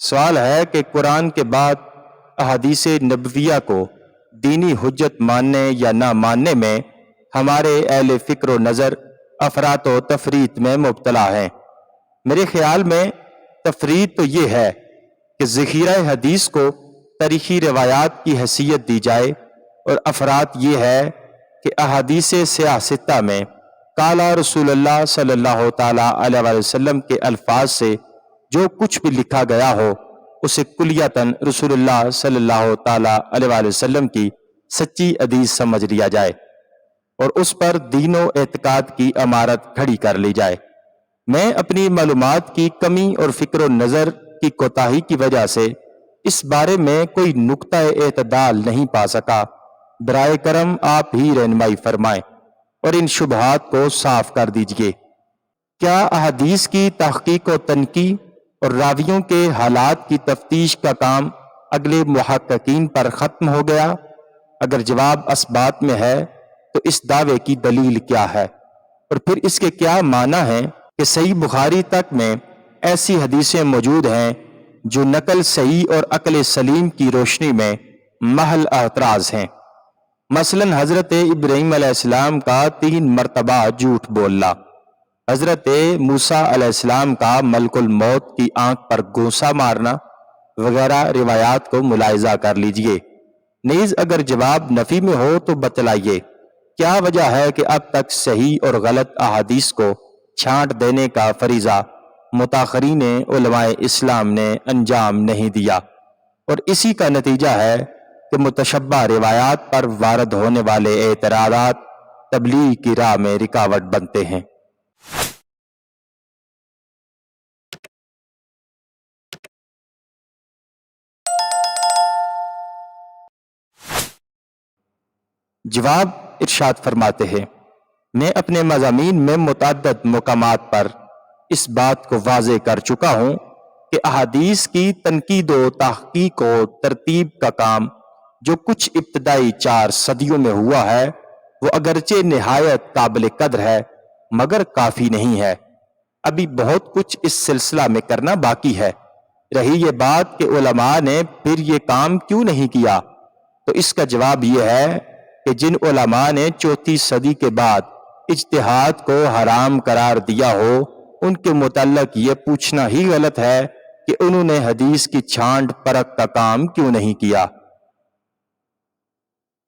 सवाल है कि कुरान के बाद अहदीस नबविया को दीनी हजत मानने या ना मानने में हमारे अहल फ़िक्र नज़र अफरात व तफरीत में मुबतला हैं। मेरे ख्याल में तफरीत तो ये है कि ज़ख़ीरा हदीस को तारीखी रवायात की हैसियत दी जाए और अफरात ये है कि अहदीस सियासता में काला रसूल सल्ला ताला के अल्फाज से जो कुछ भी लिखा गया हो, उसे कुलियतन रसूलुल्लाह सल्लल्लाहु अलैहि वसल्लम की सच्ची अदीस समझ लिया जाए और उस पर दीनो एतकाद की अमारत खड़ी कर ली जाए। मैं अपनी मालूमात की कमी और फ़िक्र नज़र की कोताही की वजह से इस बारे में कोई नुक्ता एतदाल नहीं पा सका। बरए करम आप ही रहनमाई फरमाएँ और इन शुबहात को साफ़ कर दीजिए। क्या अहदीस की तहकीक व तनकी और रावियों के हालात की तफ्तीश का काम अगले महक्कीन पर ख़त्म हो गया। अगर जवाब इस बात में है तो इस दावे की दलील क्या है? और फिर इसके क्या माना है कि सही बुखारी तक में ऐसी हदीसें मौजूद हैं, जो नकल सही और अकल सलीम की रोशनी में महल एतराज़ हैं। मसलन हज़रत इब्राहिम का तीन मरतबा झूठ बोलना। हज़रत मूसा का मलकुल मौत की आँख पर गोसा मारना वगैरह रिवायात को मुलायजा कर लीजिए। नीज अगर जवाब नफी में हो तो बतलाइए। क्या वजह है कि अब तक सही और गलत अहादीस को छांट देने का फरीजा मुताखरीन इस्लाम ने अंजाम नहीं दिया? और इसी का नतीजा है कि मुतशबा रिवायात पर वारद होने वाले एतराज़ात तबलीग की राह में रिकावट बनते हैं। जवाब इरशाद फरमाते हैं, मैं अपने मजामी में मुतद मकाम पर इस बात को वाजे कर चुका हूँ कि अहादीस की तनकीद तहकीक तरतीब का काम जो कुछ इब्तदाई चार सदियों में हुआ है, वो अगरचे नहायत काबिल कदर है, मगर काफ़ी नहीं है। अभी बहुत कुछ इस सिलसिला में करना बाकी है। रही ये बात कि ने फिर ये काम क्यों नहीं किया? तो इसका जवाब यह है कि जिन उलमा ने चौथी सदी के बाद इज्तिहाद को हराम करार दिया हो, उनके मुतलक ये पूछना ही गलत है कि उन्होंने हदीस की छांट परख का काम क्यों नहीं किया।